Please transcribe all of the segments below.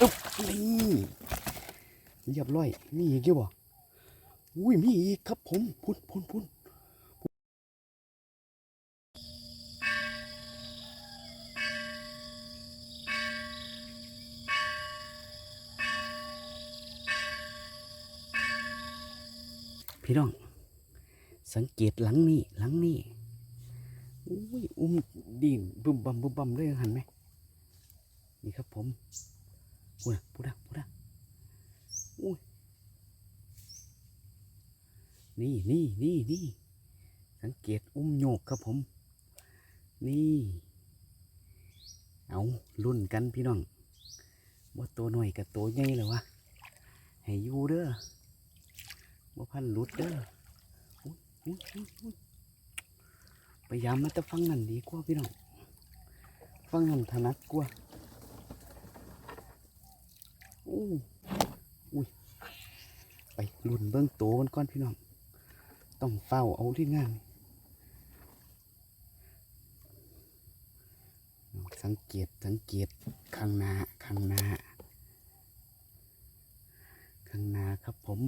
อึ๊บนี่เรียบร้อยมีอีกอยู่บ่อุ้ยมีอีกครับผมพุ่นพุ่นพุ่นพี่น้อง สังเกตหลังนี่หลังนี่อุ้ยอุ้มดินบึมบัมบึมบัมเลยหันไหมนี่ครับผม พูดนะพูดนะพูดนะอุ้ยนี่นี่นี่นี่สังเกตอุ้มโยกครับผม นี่ เอารุ่นกันพี่น้องว่าตัวหน่อยกับตัวใหญ่เลยวะให้อยู่เด้อว่าพันหลุดเด้ออุ๊ยอุ๊ยอุ๊ยพยายามมาจะฟังนั่นดีกว่าพี่น้อง ฟังนั่นถนัดกว่าอู้อุ้ย ไปลุ่นเบิ้องโตมันก่อนพี่น้อง ต้องเฝ้าเอาที่งานสังเกตสังเกตข้างหน้าข้างหน้าข้างหน้าครับผม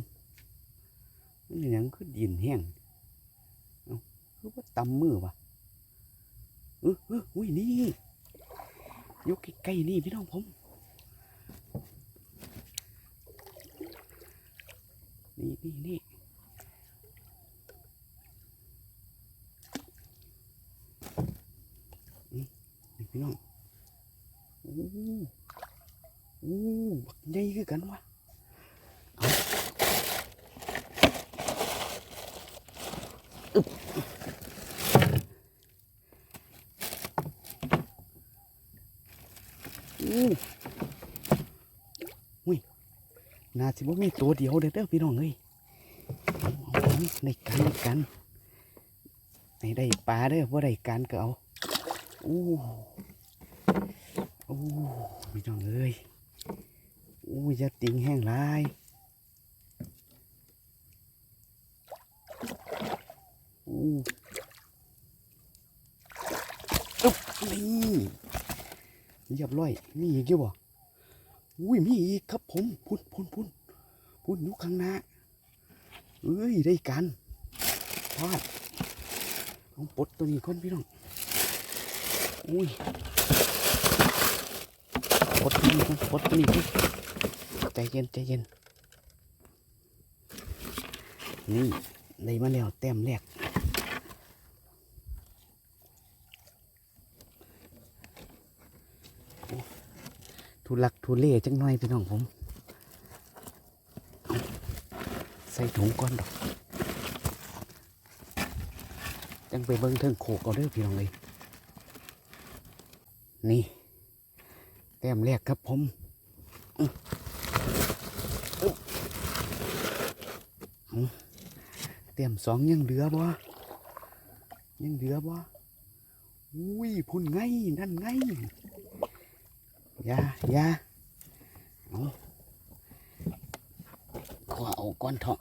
มันเป็นหยังคือดินแห้งคือว่าตำมือวะเออเอออุ้ยนี่ยกใกล้ๆนี่พี่น้องผม นี่นี่นี่นี่นี่พี่น้องโอ้โอ้บักใหญ่คือกันวะเอาอึ๊บอู้อุ้ย น่าสิบ่มีตัวเดียวเด้อเด้อพี่น้องเอ้ยในกันในกันในได้ปลาเด้อบ่ได้การก็เอาอู้อู้พี่น้องเอ้ยอู้อย่าติงแห้งลายอู้อึ๊บนี่เรียบร้อยมีอีกอยู่บ่ อุ้ยมีอีกครับผมพุ่นพุ่นพุ่นพุ่นอยู่ข้างหน้าเอ้ยได้กันพลาดเอาปลดตัวนี้ก่อนพี่น้องอุ้ยปลดตัวนี้ก่อนปลดตัวนี้ก่อนใจเย็นใจเย็นนี่ได้มาแล้วแต้มแรก ทุลักทุเลจังหน่อยพี่น้องผม ใส่ถุงก่อนดอก จังไปเบิ้งเทิงโขกเอาเด้อพี่น้องเลยนี่แต้มแรกครับผมเต้มสองยังเหลือบ่ยังเหลือบ่อุ้ยพุ่นไงนั่นไง ยายาเอาขอเอาก้อนเถาะ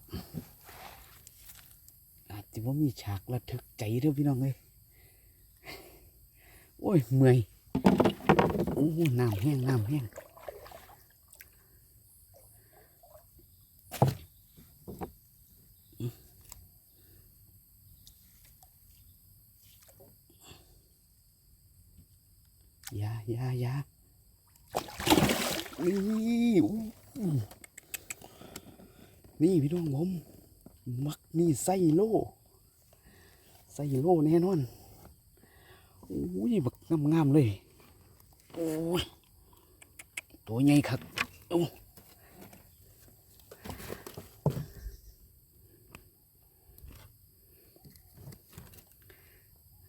อาจจะว่ามีฉากระทึกใจเด้อพี่น้องเลยโอ้ยเมื่อยโอ้น้ำแห้งน้ำแห้งยายายา นี่นี่พี่น้องผมมักนี่ไส้โลไส้โลแน่นอนอุ้ยบักงามๆเลยโอ้ยตัวใหญ่ครับโอ้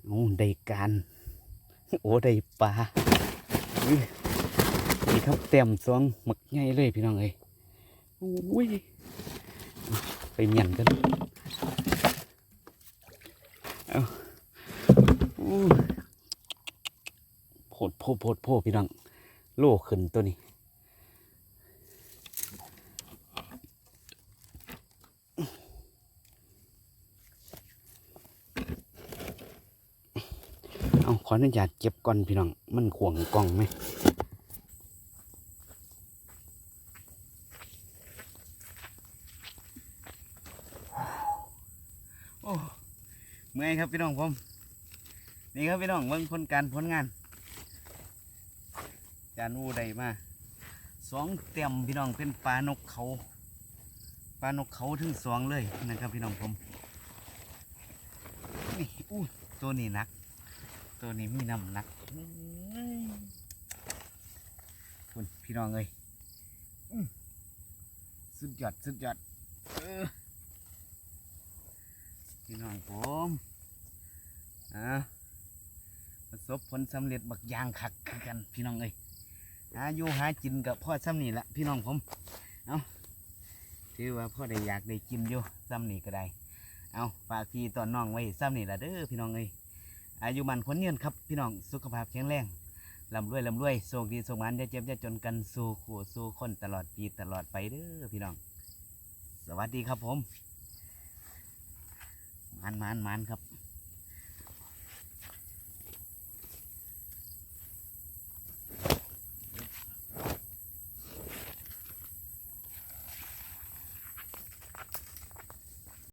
โอ้ได้การ โอ้ได้ปลา นี่ครับเต็มซองหมึกใหญ่เลยพี่น้องเอ้ยอุ้ยไปเหมียนกันเอาอู้โพดโพโพดโพพี่น้องโลขึ้นตัวนี้เอาขออนุญาตเก็บก่อนพี่น้อง มันขวงกล้องไหม เมื่อยครับพี่น้องผม นี่ครับพี่น้องเบิ่งผลการผลงาน จานอูได้มาสองเต็มพี่น้องเป็นปลานกเขาปลานกเขาถึงสองเลยนะครับพี่น้องผมนี่อู้ตัวนี้นัก ตัวนี้มีน้ำหนักคุณพี่น้องเอ้ยสุดยอดสุดยอดเออ พี่น้องผมอ่าประสบผลสำเร็จบักยางคักคือกันพี่น้องเอ้ยหาอยู่หากินกับพ่อซ้ำนี่แหละพี่น้องผมเอาถือว่าพ่อได้อยากได้กินอยู่ซ้ำนี่ก็ได้เอาฝากพี่ตอนน้องไว้ซ้ำนี่ละเด้อพี่น้องเอ้ยอายุมันคนเยืนครับพี่น้องสุขภาพแข็งแรงลำรวยลำรวยโชคดีโชคมันอย่าเจ็บอย่าจนกันสู่ขู่สู่คนตลอดปีตลอดไปเด้อพี่น้อง สวัสดีครับผม มันมันมันครับ